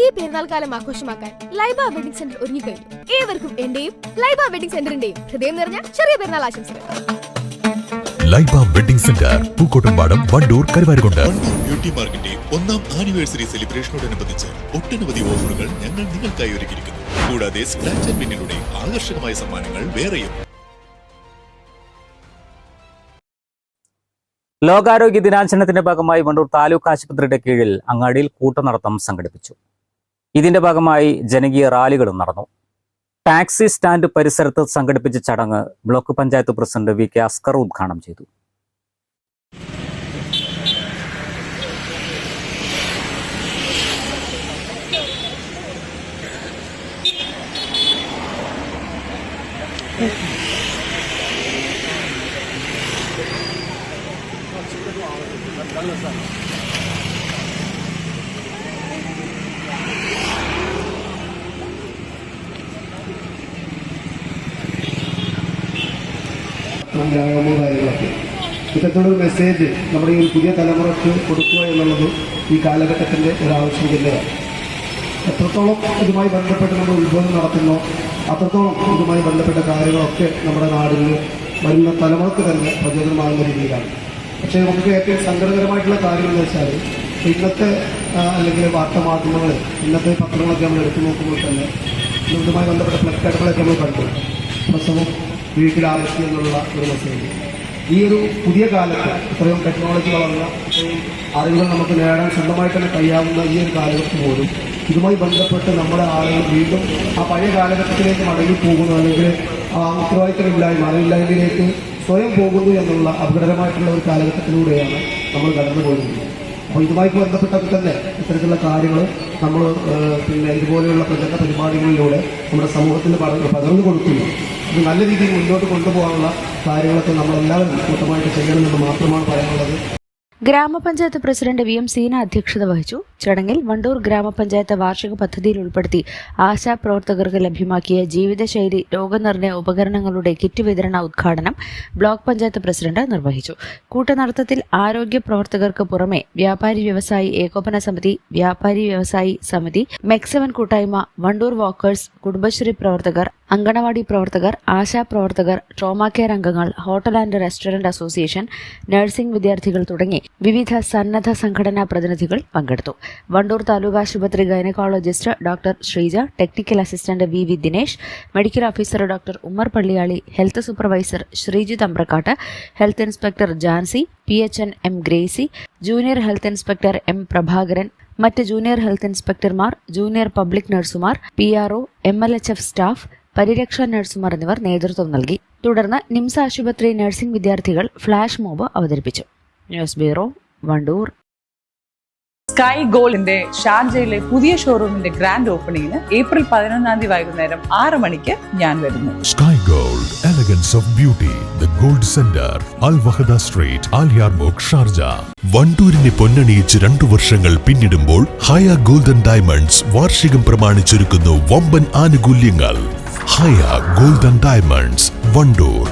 ഈ പെരുന്നാൾ കാലം ആഘോഷമാക്കാൻ ലൈബ വെഡിംഗ് സെന്റർ ഒരുങ്ങി കഴിഞ്ഞു. ഏവർക്കും എന്റെയും ലൈബ വെഡിംഗ് സെന്ററിന്റെയും ഹൃദയം നിറഞ്ഞ ചെറിയ പെരുന്നാൾ ആശംസകൾ. Laiba wedding centre Pookkottumpadam Wandoor Karuvarakundu. Beauty മാർക്കിന്റെ ഒന്നാം ആനിവേഴ്സറി സെലിബ്രേഷനോടനുബന്ധിച്ച് ഒട്ടനവധി ഓഫറുകൾ ഞങ്ങൾ നിങ്ങൾക്കായി ഒരുക്കിയിരിക്കുന്നു. കൂടാതെ സ്ക്രാച്ച് ആൻഡ് വിന്നിലൂടെ ആകർഷകമായ സമ്മാനങ്ങൾ വേറെയും. ലോകാരോഗ്യ ദിനാചരണത്തിന്റെ ഭാഗമായി വണ്ടൂർ താലൂക്ക് ആശുപത്രിയുടെ കീഴിൽ അങ്ങാടിയിൽ കൂട്ടനടത്തം സംഘടിപ്പിച്ചു. ഇതിന്റെ ഭാഗമായി ജനകീയ റാലികളും നടന്നു. ടാക്സി സ്റ്റാൻഡ് പരിസരത്ത് സംഘടിപ്പിച്ച ചടങ്ങ് block panchayat president V K Askar ഉദ്ഘാടനം ചെയ്തു. ഇത്തരത്തിലുള്ള ഒരു മെസ്സേജ് നമ്മുടെ ഈ പുതിയ തലമുറയ്ക്ക് കൊടുക്കുക എന്നുള്ളത് ഈ കാലഘട്ടത്തിന്റെ ഒരു ആവശ്യം തന്നെയാണ്. എത്രത്തോളം ഇതുമായി ബന്ധപ്പെട്ട് നമ്മൾ ഉത്ബോധം നടത്തുന്നോ അത്രത്തോളം ഇതുമായി ബന്ധപ്പെട്ട കാര്യങ്ങളൊക്കെ നമ്മുടെ നാടിന് വരുന്ന തലമുറയ്ക്ക് തന്നെ പ്രചോദനമാകുന്ന രീതിയിലാണ്. പക്ഷേ നമുക്ക് ഏറ്റവും സങ്കടകരമായിട്ടുള്ള കാര്യം എന്ന് വെച്ചാൽ ഇന്നത്തെ അല്ലെങ്കിൽ വാർത്താമാധ്യമങ്ങൾ ഇന്നത്തെ പത്രങ്ങളൊക്കെ നമ്മൾ എടുത്തു നോക്കുമ്പോൾ തന്നെ ഇതുമായി ബന്ധപ്പെട്ട ഫ്ലക്കാർഡുകളൊക്കെ നമ്മൾ കണ്ടു. പ്രസവം വീട്ടിലാവശ്യം എന്നുള്ള ഒരു മെസ്സേജ്. ഈ ഒരു പുതിയ കാലത്ത് ഇത്രയും ടെക്നോളജി വളർന്ന അറിവുകൾ നമുക്ക് നേടാൻ സ്വന്തമായിട്ട് തന്നെ കഴിയാവുന്ന ഈ ഒരു കാലഘട്ടം പോലും ഇതുമായി ബന്ധപ്പെട്ട് നമ്മുടെ ആളുകൾ വീണ്ടും ആ പഴയ കാലഘട്ടത്തിലേക്ക് മടങ്ങി പോകുന്നു. അല്ലെങ്കിൽ ആ ഉത്തരവാദിത്തമില്ലായ്മ അറിവില്ലായ്മയിലേക്ക് സ്വയം പോകുന്നു എന്നുള്ള അപകടകരമായിട്ടുള്ള ഒരു കാലഘട്ടത്തിലൂടെയാണ് നമ്മൾ കടന്നു പോകുന്നത് അപ്പോൾ ഇതുമായി ബന്ധപ്പെട്ടൊക്കെ തന്നെ ഇത്തരത്തിലുള്ള കാര്യങ്ങൾ നമ്മൾ പിന്നെ ഇതുപോലെയുള്ള പ്രചരണ പരിപാടികളിലൂടെ നമ്മുടെ സമൂഹത്തിന് പകർന്നു കൊടുക്കുന്നു. ഇത് നല്ല രീതിയിൽ മുന്നോട്ട് കൊണ്ടുപോകാനുള്ള കാര്യങ്ങളൊക്കെ നമ്മളെല്ലാവരും കൂട്ടമായിട്ട് ചെയ്യണമെന്ന് മാത്രമാണ് പറയാനുള്ളത്. ഗ്രാമപഞ്ചായത്ത് പ്രസിഡന്റ് വി എം സീന അധ്യക്ഷത വഹിച്ചു. ചടങ്ങിൽ വണ്ടൂർ ഗ്രാമപഞ്ചായത്ത് വാർഷിക പദ്ധതിയിൽ ഉൾപ്പെടുത്തി ആശാ പ്രവർത്തകർക്ക് ലഭ്യമാക്കിയ ജീവിതശൈലി രോഗനിർണയ ഉപകരണങ്ങളുടെ കിറ്റ് വിതരണ ഉദ്ഘാടനം ബ്ലോക്ക് പഞ്ചായത്ത് പ്രസിഡന്റ് നിർവഹിച്ചു. കൂട്ടനടത്തത്തിൽ ആരോഗ്യ പ്രവർത്തകർക്ക് പുറമെ വ്യാപാരി വ്യവസായി ഏകോപന സമിതി വ്യാപാരി വ്യവസായി സമിതി മെക്സവൻ കൂട്ടായ്മ വണ്ടൂർ വാക്കേഴ്സ് കുടുംബശ്രീ പ്രവർത്തകർ അങ്കണവാടി പ്രവർത്തകർ ആശാ പ്രവർത്തകർ ട്രോമാ കെയർ അംഗങ്ങൾ hotel and restaurant association nursing വിദ്യാർത്ഥികൾ തുടങ്ങി വിവിധ സന്നദ്ധ സംഘടനാ പ്രതിനിധികൾ പങ്കെടുത്തു. വണ്ടൂർ താലൂക്ക് ആശുപത്രി gynaecologist doctor Sreeja technical assistant V V Dinesh medical officer doctor Ummer Palliyali health supervisor Sreejith Ambrakkat health inspector Jancy P H N M Gracy junior health inspector M Prabhakaran മറ്റ് junior health ഇൻസ്പെക്ടർമാർ junior public നഴ്സുമാർ P R O M L H F staff പരിരക്ഷാ നഴ്സുമാർ എന്നിവർ നേതൃത്വം നൽകി. തുടർന്ന് nymphs ആശുപത്രി നഴ്സിംഗ് വിദ്യാർത്ഥികൾ ഫ്ലാഷ് മോബ് അവതരിപ്പിച്ചു. News bureau Wandoor. സ്കൈ ഗോൾഡിന്റെ ഷാർജയിലെ പുതിയ ഷോറൂമിന്റെ ഗ്രാൻഡ് ഓപ്പണിംഗിന് ഏപ്രിൽ പതിനൊന്നാം തീയതി വൈകുന്നേരം ആറ് മണിക്ക് ഞാൻ വരുന്നു. Sky gold elegance of beauty the gold centre Al Wahda street ആലിയാർമോക് Sharjah വണ്ടൂരിനെ പൊന്നണിയിച്ച് രണ്ടു വർഷങ്ങൾ പിന്നിടുമ്പോൾ ഹയ ഗോൾഡൻ ഡയമണ്ട്സ് വാർഷികം പ്രമാണിച്ചൊരുക്കുന്നു വമ്പൻ ആനുകൂല്യങ്ങൾ. Haya golden diamonds Wandoor.